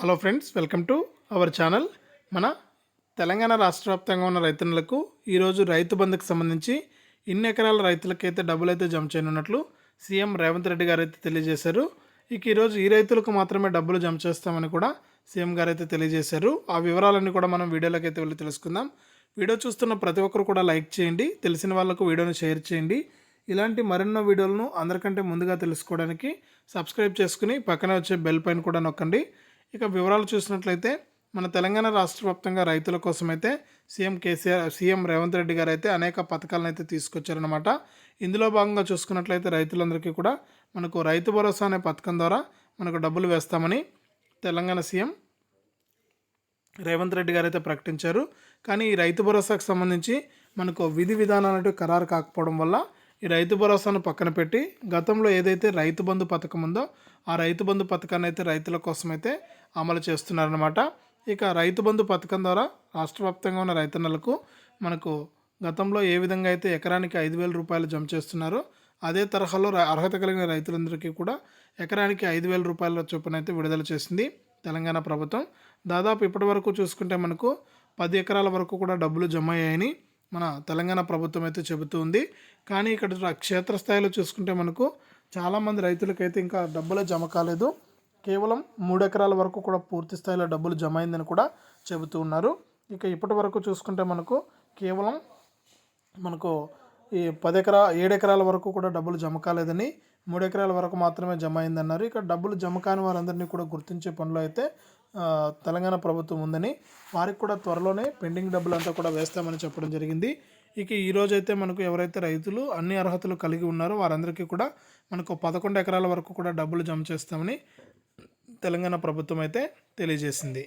Hello friends welcome to our channel. మన తెలంగాణ రాష్ట్ర వ్యాప్తంగా ఉన్న రైతన్నులకు ఈరోజు రైతు బంధుకు సంబంధించి ఇన్ని ఎకరాల రైతులకైతే డబ్బులు అయితే జమ చేయనున్నట్లు సీఎం రేవంత్ రెడ్డి గారు అయితే తెలియజేశారు. ఇక ఈరోజు ఈ రైతులకు మాత్రమే డబ్బులు జమ చేస్తామని కూడా సీఎం గారు అయితే తెలియజేశారు. ఆ వివరాలన్నీ కూడా మనం వీడియోలోకి అయితే వెళ్ళి తెలుసుకుందాం. వీడియో చూస్తున్న ప్రతి ఒక్కరు కూడా లైక్ చేయండి తెలిసిన వాళ్ళకు వీడియోను షేర్ చేయండి. ఇలాంటి మరెన్నో వీడియోలను అందరికంటే ముందుగా తెలుసుకోవడానికి సబ్స్క్రైబ్ చేసుకుని పక్కనే వచ్చే బెల్ పైన కూడా నొక్కండి. ఇక వివరాలు చూసినట్లయితే మన తెలంగాణ రాష్ట్ర వ్యాప్తంగా రైతుల కోసమైతే సీఎం కేసీఆర్ సీఎం రేవంత్ రెడ్డి గారు అయితే అనేక పథకాలను అయితే తీసుకొచ్చారనమాట ఇందులో భాగంగా చూసుకున్నట్లయితే రైతులందరికీ కూడా మనకు రైతు భరోసా అనే పథకం ద్వారా మనకు డబ్బులు వేస్తామని తెలంగాణ సీఎం రేవంత్ రెడ్డి గారు అయితే ప్రకటించారు. కానీ ఈ రైతు భరోసాకు సంబంధించి మనకు విధి విధానాలు అనేవి ఖరారు కాకపోవడం వల్ల ఈ రైతు భరోసాను పక్కన పెట్టి గతంలో ఏదైతే రైతు బంధు పథకం ఉందో ఆ రైతు బంధు పథకాన్ని అయితే రైతుల కోసం అయితే అమలు చేస్తున్నారనమాట ఇక రైతు బంధు పథకం ద్వారా రాష్ట్ర వ్యాప్తంగా ఉన్న రైతన్నలకు మనకు గతంలో ఏ విధంగా అయితే ఎకరానికి ఐదు వేల రూపాయలు జమ చేస్తున్నారో అదే తరహాలో అర్హత కలిగిన రైతులందరికీ కూడా ఎకరానికి ఐదు వేల రూపాయల చొప్పున అయితే విడుదల చేసింది తెలంగాణ ప్రభుత్వం. దాదాపు ఇప్పటి వరకు చూసుకుంటే మనకు పది ఎకరాల వరకు కూడా డబ్బులు జమ అయ్యాయని మన తెలంగాణ ప్రభుత్వం అయితే చెబుతూ ఉంది. కానీ ఇక్కడ క్షేత్రస్థాయిలో చూసుకుంటే మనకు చాలామంది రైతులకైతే ఇంకా డబ్బులు జమ కాలేదు. కేవలం మూడు ఎకరాల వరకు కూడా పూర్తి స్థాయిలో డబ్బులు జమ అయిందని కూడా చెబుతూ ఉన్నారు. ఇక ఇప్పటి వరకు చూసుకుంటే మనకు కేవలం మనకు ఈ పది ఎకరా ఏడు ఎకరాల వరకు కూడా డబ్బులు జమ కాలేదని మూడు ఎకరాల వరకు మాత్రమే జమ అయిందన్నారు. ఇక డబ్బులు జమ కాని వారందరినీ కూడా గుర్తించే పనులు అయితే తెలంగాణ ప్రభుత్వం ఉందని వారికి కూడా త్వరలోనే పెండింగ్ డబ్బులు అంతా కూడా వేస్తామని చెప్పడం జరిగింది. ఇక ఈరోజు అయితే మనకు ఎవరైతే రైతులు అన్ని అర్హతలు కలిగి ఉన్నారో వారందరికీ కూడా మనకు పదకొండు ఎకరాల వరకు కూడా డబ్బులు జమ చేస్తామని తెలంగాణ ప్రభుత్వం అయితే తెలియజేసింది.